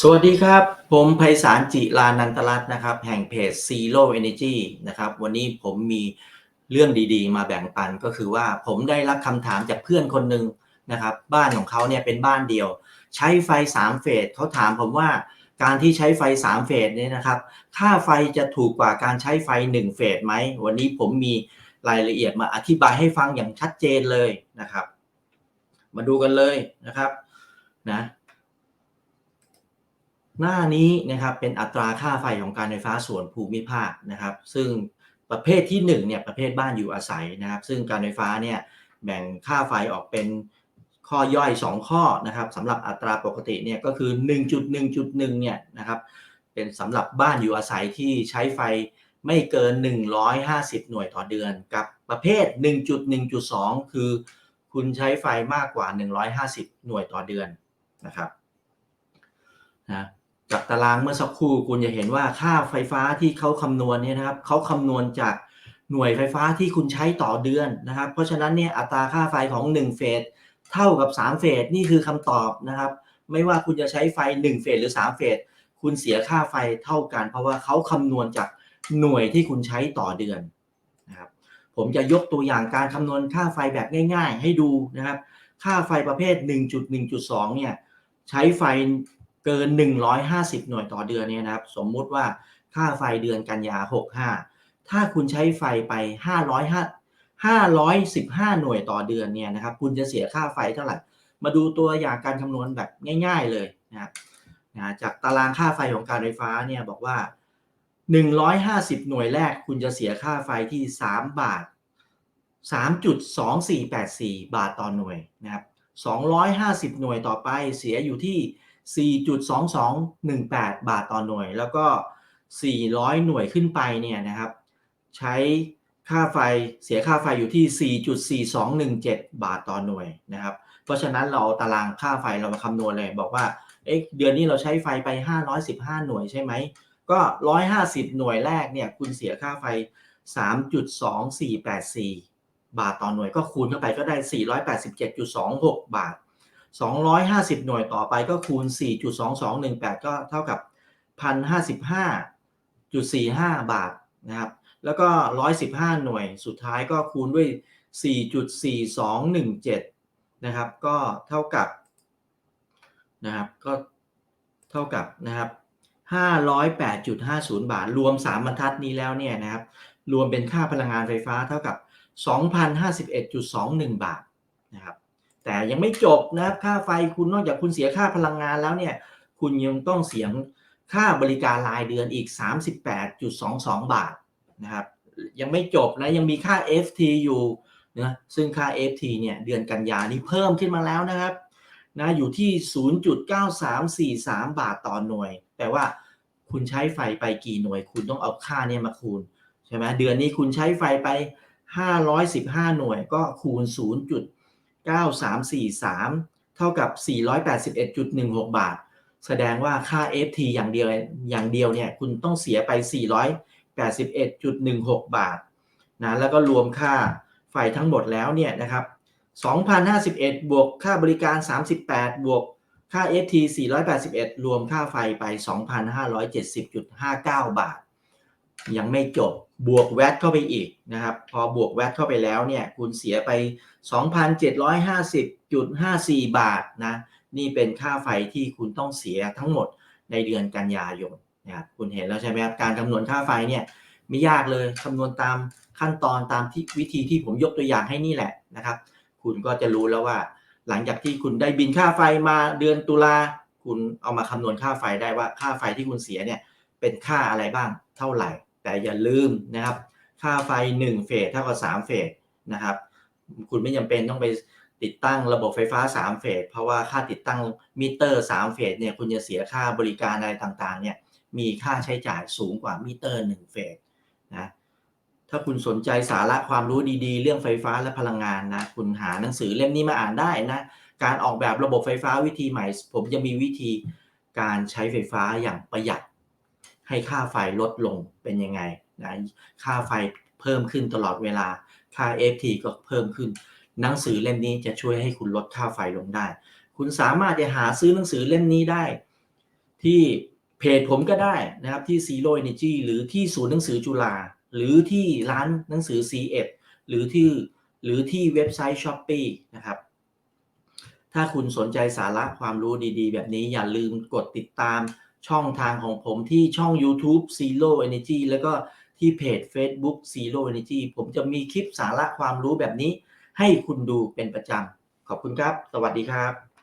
สวัสดีครับ ผมไพศาลจิรานันตรัตน์นะครับ แห่งเพจ Zero Energy นะครับ วันนี้ผมมีเรื่องดีๆ มาแบ่งปันก็คือว่าผมได้รับคำถามจากเพื่อนคนหนึ่งนะครับ บ้านของเขาเนี่ยเป็นบ้านเดียว ใช้ไฟ 3 เฟสเขาถามผมว่าการที่ใช้ไฟ 3 เฟสเนี่ยนะครับ ค่าไฟจะถูกกว่าการใช้ไฟ 1 เฟสไหม วันนี้ผมมีรายละเอียดมาอธิบายให้ฟังอย่างชัดเจนเลยนะครับ มาดูกันเลยนะครับนะ หน้านี้นะครับเป็นอัตราค่าไฟของการไฟฟ้าส่วนภูมิภาคนะครับ ซึ่งประเภทที่1เนี่ยประเภทบ้านอยู่อาศัยนะครับ ซึ่งการไฟฟ้าเนี่ยแบ่งค่าไฟออกเป็นข้อย่อย 2 ข้อนะครับสำหรับอัตราปกติเนี่ยก็คือ 1.1.1เนี่ยนะครับเป็นสำหรับบ้านอยู่อาศัยที่ใช้ไฟไม่เกิน 150 หน่วยต่อเดือน กับประเภท 1.1.2 คือ คุณใช้ไฟมากกว่า 150 หน่วยต่อเดือนนะครับนะ จากตารางเมื่อสักครู่คุณจะเห็นว่าค่าไฟฟ้าที่เขาคำนวณเนี่ยนะครับเขาคำนวณจากหน่วยไฟฟ้าที่คุณใช้ต่อเดือนนะครับ เพราะฉะนั้นเนี่ยอัตราค่าไฟของ 1 เฟสเท่ากับ 3 เฟสนี่คือคำตอบนะครับ ไม่ว่าคุณจะใช้ไฟ 1 เฟสหรือ 3 เฟสคุณเสียค่าไฟเท่ากัน เพราะว่าเขาคำนวณจากหน่วยที่คุณใช้ต่อเดือนนะครับผมจะยกตัวอย่างการคำนวณค่าไฟแบบง่าย ๆ ให้ดูนะครับ ค่าไฟประเภท 1.1.2 เนี่ยใช้ไฟ เกิน 150 หน่วยต่อเดือนเนี่ยนะครับ สมมุติว่าค่าไฟเดือนกันยา 65 ถ้าคุณใช้ไฟไป 505 515 หน่วยต่อเดือนเนี่ยนะครับ คุณจะเสียค่าไฟเท่าไหร่ มาดูตัวอย่างการคำนวณแบบง่าย ๆเลยนะครับจากตารางค่าไฟของการไฟฟ้าเนี่ยบอกว่า 150 หน่วยแรกคุณจะเสียค่าไฟที่ 3 บาท 3.2484 บาทต่อหน่วยนะครับ 250 หน่วยต่อไปเสียอยู่ที่ 4.2218 บาทต่อหน่วย แล้วก็ 400 หน่วยขึ้นไปเนี่ยนะครับ ใช้ค่าไฟเสียค่าไฟอยู่ที่ 4.4217 บาทต่อหน่วยนะครับ เพราะฉะนั้นเราตารางค่าไฟเรามาคำนวณเลย บอกว่าเอ๊ะเดือนนี้เราใช้ไฟไป 515 หน่วยใช่ไหม ก็ 150 หน่วยแรกเนี่ยคุณเสียค่าไฟ 3.2484 บาทต่อหน่วยก็คูณเข้าไปก็ได้ 487.26 บาท 250 หน่วยต่อไปก็คูณ 4.2218 ก็เท่ากับ 1,055.45 บาทนะครับ แล้วก็ 115 หน่วยสุดท้ายก็คูณด้วย 4.4217 นะครับ ก็เท่ากับนะครับก็เท่ากับนะครับ 508.50 บาท รวม 3 บรรทัดนี้แล้วเนี่ยนะครับ รวมเป็นค่าพลังงานไฟฟ้าเท่ากับ 2,051.21 บาทนะครับ แต่ยังไม่จบนะครับค่าไฟคุณนอกจากคุณเสียค่าพลังงานแล้วเนี่ย คุณยังต้องเสียค่าบริการรายเดือนอีก 38.22 บาทนะครับ ยังไม่จบนะยังมีค่า FT อยู่นะซึ่งค่า FT เนี่ยเดือนกันยานี้เพิ่มขึ้นมาแล้วนะครับนะอยู่ที่ 0.9343 บาทต่อหน่วย แต่ว่าคุณใช้ไฟไปกี่หน่วย คุณต้องเอาค่าเนี่ยมาคูณใช่ไหมเดือนนี้คุณใช้ไฟไป 515 หน่วยก็คูณ 9343 เท่ากับ 481.16 บาท แสดงว่าค่า FT อย่างเดียวอย่างเดียวเนี่ยคุณต้องเสียไป 481.16 บาทนะแล้วก็รวมค่าไฟทั้งหมดแล้วเนี่ยนะครับ2,051 บวกค่าบริการ 38 บวกค่า FT 481 รวมค่าไฟไป 2,570.59 บาท ยังไม่จบบวกแวตเข้าไปอีกนะครับ พอบวกแวตเข้าไปแล้วเนี่ยคุณเสียไป 2,750.54 บาทนะนี่เป็นค่าไฟที่คุณต้องเสียทั้งหมดในเดือนกันยายนนะครับคุณเห็นแล้วใช่ไหมครับการคำนวณค่าไฟเนี่ยไม่ยากเลยคำนวณตามขั้นตอนตามที่วิธีที่ผมยกตัวอย่างให้นี่แหละนะครับ คุณก็จะรู้แล้วว่า หลังจากที่คุณได้บินค่าไฟมาเดือนตุลาคุณเอามาคำนวณค่าไฟได้ว่าค่าไฟที่คุณเสียเนี่ยเป็นค่าอะไรบ้างเท่าไหร่ แต่อย่าลืมนะครับ ค่าไฟ 1 เฟสเท่ากับ3เฟสนะครับ คุณไม่จำเป็นต้องไปติดตั้งระบบไฟฟ้า 3 เฟส เพราะว่าค่าติดตั้งมิเตอร์ 3 เฟสเนี่ยคุณจะเสียค่าบริการอะไรต่างๆเนี่ยมีค่าใช้จ่ายสูงกว่ามิเตอร์ 1 เฟสนะถ้าคุณสนใจสาระความรู้ดีๆ เรื่องไฟฟ้าและพลังงานนะคุณหาหนังสือเล่มนี้มาอ่านได้นะการออกแบบระบบไฟฟ้าวิธีใหม่ ผมจะมีวิธีการใช้ไฟฟ้าอย่างประหยัด ให้ค่าไฟลดลงเป็นยังไงนะค่าไฟเพิ่มขึ้นตลอดเวลา ค่า FT ก็เพิ่มขึ้น หนังสือเล่มนี้จะช่วยให้คุณลดค่าไฟลงได้ คุณสามารถจะหาซื้อหนังสือเล่มนี้ได้ ที่เพจผมก็ได้นะครับที่ Zero Energy หรือที่ศูนย์หนังสือจุฬาหรือที่ร้านหนังสือ C1 หรือที่หรือที่เว็บไซต์ s h อ p e e นะครับ ถ้าคุณสนใจสาระความรู้ดีๆ แบบนี้อย่าลืมกดติดตาม ช่องทางของผมที่ช่อง YouTube Zero Energy แล้วก็ที่เพจ Facebook Zero Energy ผมจะมีคลิปสาระความรู้แบบนี้ ให้คุณดูเป็นประจำขอบคุณครับ สวัสดีครับ